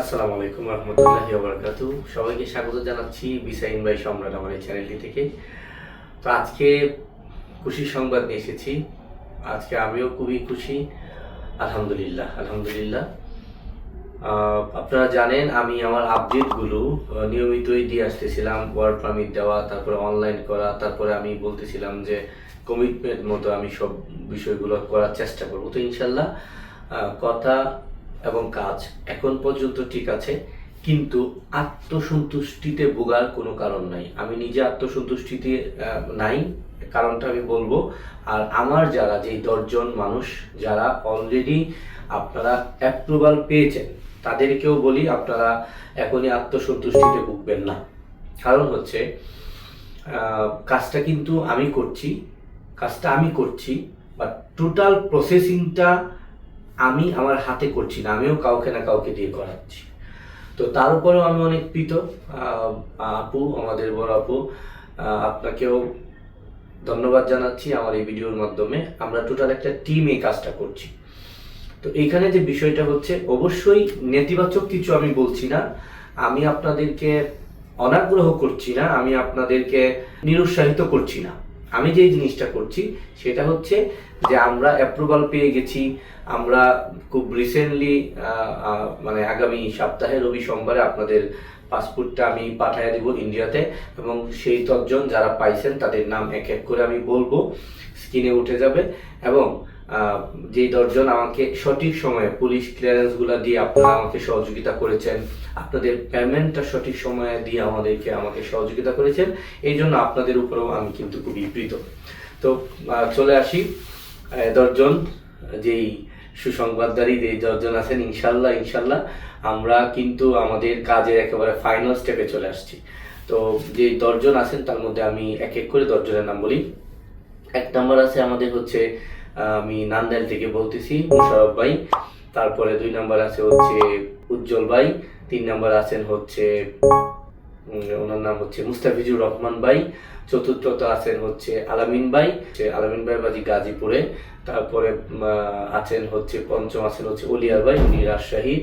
আসসালামু আলাইকুম সবাইকে স্বাগত জানাচ্ছি বিসাইন বাই সম্রাট আমার এই চ্যানেলটি থেকে। তো আজকে খুশি সংবাদ নিয়ে এসেছি। আজকে আমিও খুবই খুশি। আলহামদুলিল্লাহ আলহামদুলিল্লাহ। আপনারা জানেন আমি আমার আপডেটগুলো নিয়মিতই দিয়ে আসতেছিলাম ওয়ার্ক পারমিট দেওয়া, তারপরে অনলাইন করা, তারপরে আমি বলতেছিলাম যে কমিটমেন্ট মতো আমি সব বিষয়গুলো করার চেষ্টা করব। তো ইনশাল্লাহ কথা এবং কাজ এখন পর্যন্ত ঠিক আছে, কিন্তু আত্মসন্তুষ্টিতে ভোগার কোনো কারণ নাই। আমি নিজে আত্মসন্তুষ্টিতে নাই, কারণটা আমি বলব। আর আমার যারা যে দশজন মানুষ যারা অলরেডি আপনারা অ্যাপ্রুভাল পেয়েছেন, তাদেরকেও বলি আপনারা এখনই আত্মসন্তুষ্টিতে ভুগবেন না। কারণ হচ্ছে কাজটা কিন্তু আমি করছি, কাজটা আমি করছি বাট টোটাল প্রসেসিংটা আমি আমার হাতে করছি না আমিও কাউকে না কাউকে দিয়ে করাচ্ছি। তো তার উপরেও আমি অনেক আহ, আপু আমাদের বড় আপু আপনাকেও ধন্যবাদ জানাচ্ছি আমার এই ভিডিওর মাধ্যমে। আমরা টোটাল একটা টিম এই কাজটা করছি। তো এইখানে যে বিষয়টা হচ্ছে অবশ্যই নেতিবাচক কিছু আমি বলছি না। আমি আপনাদেরকে অনাগ্রহ করছি না আমি আপনাদেরকে নিরুৎসাহিত করছি না। আমি যে জিনিসটা করছি, সেটা হচ্ছে যে আমরা অ্যাপ্রুভাল পেয়ে গেছি। আমরা খুব রিসেন্টলি মানে আগামী সপ্তাহে, রবি সোমবারে আপনাদের পাসপোর্টটা আমি পাঠিয়ে দেব ইন্ডিয়াতে এবং সেই দশজন যারা পাইছেন, তাদের নাম এক এক করে আমি বলব। স্ক্রিনে উঠে যাবে এবং যেই দশজন আমাকে সঠিক সময়ে পুলিশ ক্লিয়ারেন্সগুলো দিয়ে আপনারা আমাকে সহযোগিতা করেছেন, আপনাদের পেমেন্টটা সঠিক সময়ে দিয়ে আমাদেরকে আমাকে সহযোগিতা করেছেন, এই জন্য আপনাদের উপরেও আমি কিন্তু খুবই প্রীত তো চলে আসি দশজন, যেই সুসংবাদদারী যে দশজন আছেন, ইনশাল্লাহ ইনশাল্লাহ, আমরা কিন্তু আমাদের কাজের একেবারে ফাইনাল স্টেপে চলে আসছি। তো যে দশজন আছেন, তার মধ্যে আমি এক এক করে দশজনের নাম বলি। এক নম্বর আছে আমাদের হচ্ছে আমি নান্দাইল থেকে বলতেছি, মুশারফ ভাই। তারপরে দুই নম্বর আছে হচ্ছে উজ্জ্বল ভাই, তিন নম্বর আছেন হচ্ছে ওনার নাম হচ্ছে মুস্তাফিজুর রহমান ভাই। চতুর্থত আছেন হচ্ছে আলামিন ভাই আলামিন ভাই বাজি গাজীপুরে। তারপরে আছেন হচ্ছে, পঞ্চম আছেন হচ্ছে অলিয়ার ভাই, উনি রাজশাহী।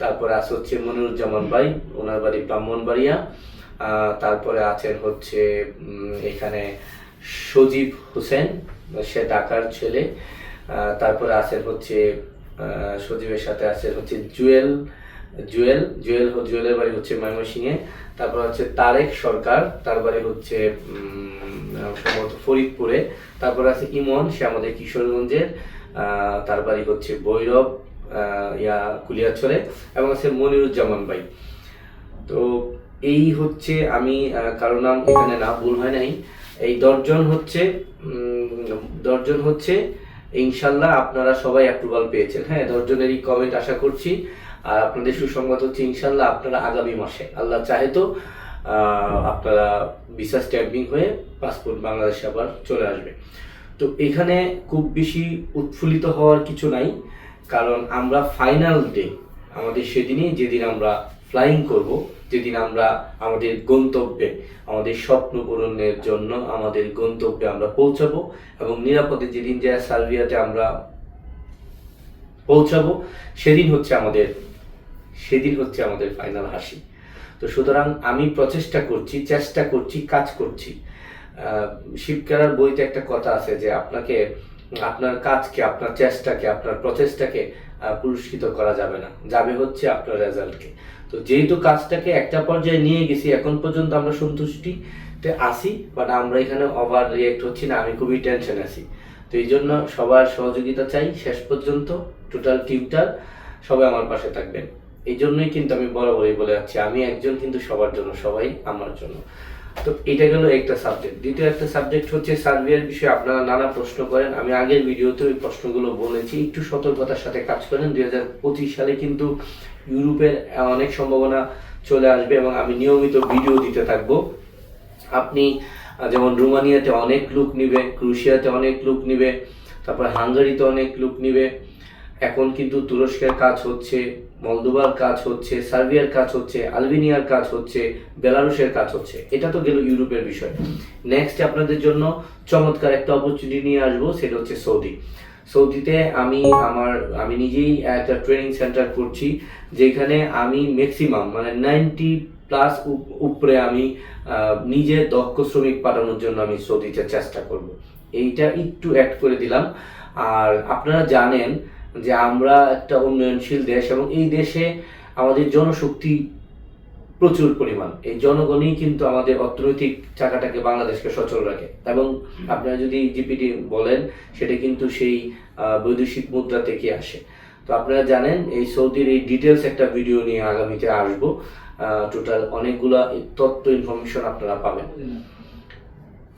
তারপরে আছে হচ্ছে মনিরুজ্জামান ভাই, ওনার বাড়ি ব্রাহ্মণবাড়িয়া। তারপরে আছেন হচ্ছে এখানে সজীব হোসেন, সে ঢাকার ছেলে। তারপরে আছেন হচ্ছে সজীবের সাথে আছেন হচ্ছে জুয়েল জুয়েল জুয়েল জুয়েলের বাড়ি হচ্ছে ময়মনসিংহে। তারপর হচ্ছে তারেক সরকার, তার বাড়ি হচ্ছে সম্ভবত ফরিদপুরে। তারপর আছে ইমন, সে আমাদের কিশোরগঞ্জের। তার বাড়ি হচ্ছে ভৈরব ইয়া কুলিয়াছড়ে এবং আছে মনিরুজ্জামান ভাই। তো এই হচ্ছে আমি কারও নাম এখানে না, ভুল হয় নাই। এই দশজন হচ্ছে দশজন হচ্ছে, ইনশাল্লাহ আপনারা সবাই অ্যাপ্রুভাল পেয়েছেন। হ্যাঁ দশজনেরই কমেন্ট আশা করছি। আর আপনাদের সুসংবাদ হচ্ছে, ইনশাল্লাহ আপনারা আগামী মাসে, আল্লাহ চাহে তো আপনারা ভিসা স্ট্যাম্পিং হয়ে পাসপোর্ট বাংলাদেশে আবার চলে আসবে। তো এখানে খুব বেশি উৎফুল্লিত হওয়ার কিছু নাই, কারণ আমরা ফাইনাল ডে আমাদের সেদিনই যেদিন আমরা ফ্লাইং করব যেদিন আমরা আমাদের গন্তব্যে, আমাদের স্বপ্ন পূরণের জন্য আমাদের গন্তব্যে আমরা পৌঁছাবো এবং নিরাপদে যেদিন যায় সার্বিয়াতে আমরা পৌঁছাবো, সেদিন হচ্ছে আমাদের, সেদিন হচ্ছে আমাদের ফাইনাল হাসি। তো সুতরাং আমি প্রচেষ্টা করছি, চেষ্টা করছি, কাজ করছি। শিবকারার বইতে একটা কথা আছে যে আপনাকে আপনার কাজকে, আপনার চেষ্টাকে, আপনার প্রচেষ্টাকে পুরস্কৃত করা যাবে না। যাবে হচ্ছে আপনার রেজাল্টকে। তো যেহেতু কাজটাকে একটা পর্যায়ে নিয়ে গেছি, এখন পর্যন্ত আমরা সন্তুষ্টিতে আসি বাট আমরা এখানে ওভার রিয়েক্ট হচ্ছি না, আমি খুবই টেনশন আছি। তো এই জন্য সবার সহযোগিতা চাই, শেষ পর্যন্ত টোটাল টিমটার সবাই আমার পাশে থাকবেন। এই জন্যই কিন্তু আমি বরাবরই বলে যাচ্ছি, আমি একজন কিন্তু সবার জন্য, সবাই আমার জন্য। তো এটা গেল একটা সাবজেক্ট দ্বিতীয় একটা সাবজেক্ট হচ্ছে সার্বিয়ার বিষয়ে আপনারা নানা প্রশ্ন করেন। আমি আগের ভিডিওতে ওই প্রশ্নগুলো বলেছি। একটু সতর্কতার সাথে কাজ করেন। দুই সালে কিন্তু ইউরোপের অনেক সম্ভাবনা চলে আসবে এবং আমি নিয়মিত ভিডিও দিতে থাকব। আপনি যেমন রোমানিয়াতে অনেক লোক নিবে ক্রুশিয়াতে অনেক লোক নিবে, তারপর হাঙ্গারিতে অনেক লোক নিবে এখন কিন্তু তুরস্কের কাজ হচ্ছে মলদোবার কাজ হচ্ছে, সার্বিয়ার কাজ হচ্ছে, আলবেনিয়ার কাজ হচ্ছে, বেলারুশের কাজ হচ্ছে। এটা তো গেল ইউরোপের বিষয়। নেক্সট আপনাদের জন্য চমৎকার একটা অপরচুনিটি নিয়ে আসব, সেটা হচ্ছে সৌদি। সৌদিতে আমি আমার, আমি নিজেই একটা ট্রেনিং সেন্টার করছি, যেখানে আমি ম্যাক্সিমাম মানে নাইনটি প্লাস উপরে আমি নিজে দক্ষ শ্রমিক পাঠানোর জন্য আমি সৌদিতে চেষ্টা করব। এইটা একটু অ্যাড করে দিলাম। আর আপনারা জানেন যে আমরা একটা উন্নয়নশীল দেশ এবং এই দেশে আমাদের জনশক্তি প্রচুর পরিমাণ। এই জনগণই কিন্তু আমাদের অর্থনৈতিক চাকাটাকে বাংলাদেশকে সচল রাখে। এবং আপনারা যদি জিপিটি বলেন সেটা কিন্তু সেই বৈদেশিক মুদ্রা থেকে আসে। তো আপনারা জানেন এই সৌদির এই ডিটেলস একটা ভিডিও নিয়ে আগামীতে আসব। টোটাল অনেকগুলা তথ্য ইনফরমেশন আপনারা পাবেন।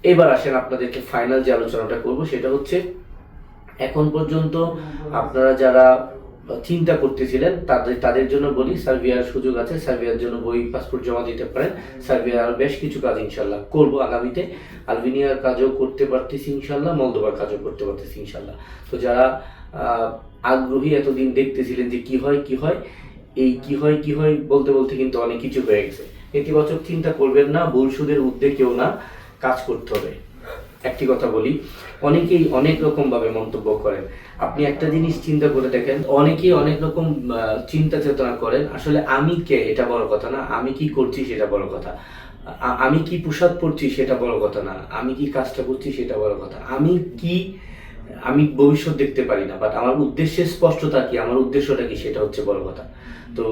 এবার আসেন আপনাদেরকে ফাইনাল যে আলোচনাটা করব সেটা হচ্ছে এখন পর্যন্ত আপনারা যারা চিন্তা করতেছিলেন, তাদের তাদের জন্য বলি, সার্বিয়ার সুযোগ আছে, সার্বিয়ার জন্য বই, পাসপোর্ট জমা দিতে পারেন। সার্বিয়ার আরও বেশ কিছু কাজ ইনশাল্লাহ করব আগামীতে। আলবেনিয়ার কাজও করতে পারতেছি ইনশাল্লাহ মলদোবার কাজও করতে পারতেছি ইনশাল্লাহ। তো যারা আগ্রহী এতদিন দেখতেছিলেন যে কি হয় কি হয়, এই কি হয় কি হয় বলতে বলতে কিন্তু অনেক কিছু হয়ে গেছে। নেতিবাচক চিন্তা করবেন না, ভুল সুদের উদ্যোগ কেউ না কাজ করতে হবে। একটি কথা বলি, অনেকেই অনেক রকম ভাবে মন্তব্য করেন। আপনি একটা জিনিস চিন্তা করে দেখেন, অনেকেই অনেক রকম চিন্তা চেতনা করেন, আসলে আমি কে এটা বড় কথা না, আমি কি করছি সেটা বড় কথা। আমি কি পোশাক পরছি সেটা বড় কথা না, আমি কি কাজটা করছি সেটা বড় কথা। আমি কি, আমি ভবিষ্যৎ দেখতে পারি না বাট আমার উদ্দেশ্যের স্পষ্টতা কি, আমার উদ্দেশ্যটা কি সেটা হচ্ছে বড় কথা। তো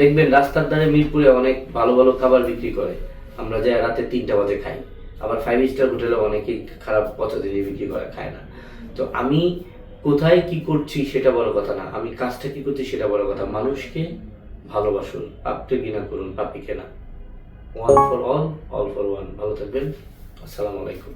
দেখবেন রাস্তার ধারে মিরপুরে অনেক ভালো ভালো খাবার বিক্রি করে, আমরা যাই রাতে তিনটা বাজে খাই। আবার ফাইভ স্টার হোটেলে অনেকেই খারাপ পদ্ধতি দিয়ে বিক্রি করে, খায় না। তো আমি কোথায় কি করছি সেটা বড় কথা না, আমি কাজটা কি করছি সেটা বড় কথা। মানুষকে ভালোবাসুন পাপকে ঘৃণা করুন পাপিকে কেনা one for all all for one ভালো থাকবেন। আসসালামু আলাইকুম।